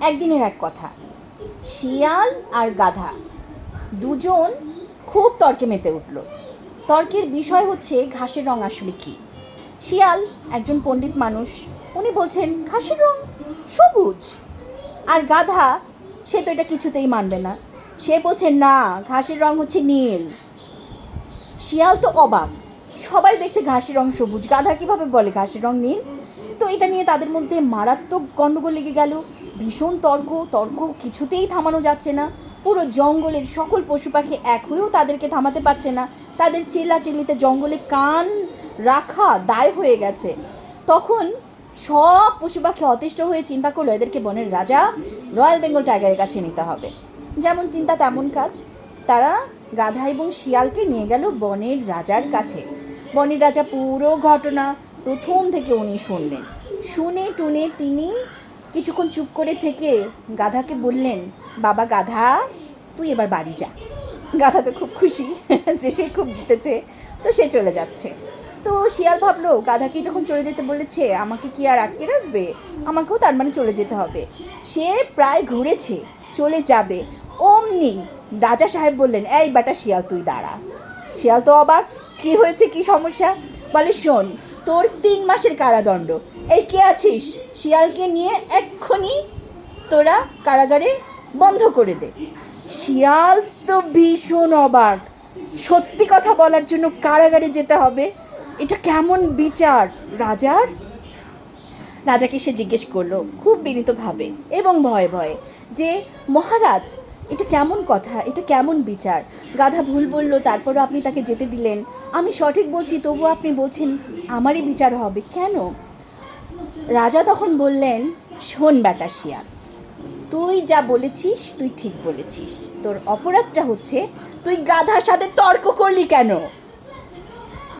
একদিনের এক কথা। শিয়াল আর গাধা দুজন খুব তর্কে মেতে উঠল। তর্কের বিষয় হচ্ছে ঘাসের রং আসলে কি। শিয়াল একজন পণ্ডিত মানুষ, উনি বলছেন, ঘাসের রং সবুজ। আর গাধা, সে তো এটা কিছুতেই মানবে না। সে বলছে, না, ঘাসের রং হচ্ছে নীল। শিয়াল তো অবাক। সবাই দেখছে ঘাসের রং সবুজ। গাধা কীভাবে বলে ঘাসের রং নীল? তো এটা নিয়ে তাদের মধ্যে মারাত্মক গণ্ডগোল লেগে গেল। ভীষণ তর্ক তর্ক কিছুতেই থামানো যাচ্ছে না। পুরো জঙ্গলের সকল পশু পাখি এক হয়েও তাদেরকে থামাতে পারছে না। তাদের চিল্লাচিল্লিতে জঙ্গলে কান রাখা দায় হয়ে গেছে। তখন সব পশু পাখি অতিষ্ঠ হয়ে চিন্তা করল, এদেরকে বনের রাজা রয়্যাল বেঙ্গল টাইগারের কাছে নিতে হবে। যেমন চিন্তা তেমন কাজ। তারা গাধা এবং শিয়ালকে নিয়ে গেল বনের রাজার কাছে। বনের রাজা পুরো ঘটনা প্রথম থেকে উনি শুনলেন। শুনে টুনে তিনি কিছুক্ষণ চুপ করে থেকে গাধাকে বললেন, বাবা গাধা, তুই এবার বাড়ি যা। গাধা তো খুব খুশি যে সে খুব জিতেছে, তো সে চলে যাচ্ছে। তো শিয়াল ভাবলো, গাধাকে যখন চলে যেতে বলেছে, আমাকে কি আর আটকে রাখবে? আমাকেও তার মানে চলে যেতে হবে। সে প্রায় ঘুরেছে, চলে যাবে। অমনি রাজা সাহেব বললেন, এই বাটা শিয়াল, তুই দাঁড়া। শিয়াল তো অবাক, কি হয়েছে? কি সমস্যা? বলে, শোন তোর তিন মাসের কারাদণ্ড। এই কে আছিস? শিয়ালকে নিয়ে এক্ষুনি তোরা কারাগারে বন্ধ করে দে। শিয়াল তো ভীষণ অবাক। সত্যি কথা বলার জন্য কারাগারে যেতে হবে। এটা কেমন বিচার, রাজার? রাজাকে সে জিজ্ঞেস করল খুব বিনীতভাবে এবং ভয়ে ভয়ে যে, মহারাজ, এটা কেমন কথা, এটা কেমন বিচার? গাধা ভুল বলল, তারপরও আপনি তাকে যেতে দিলেন। আমি সঠিক বলছি, তবু আপনি বলছেন আমারই বিচার হবে। কেন? রাজা তখন বললেন, শোন শিয়াল, তুই যা বলেছিস, তুই ঠিক বলেছিস। তোর অপরাধটা হচ্ছে, তুই গাধার সাথে তর্ক করলি কেন?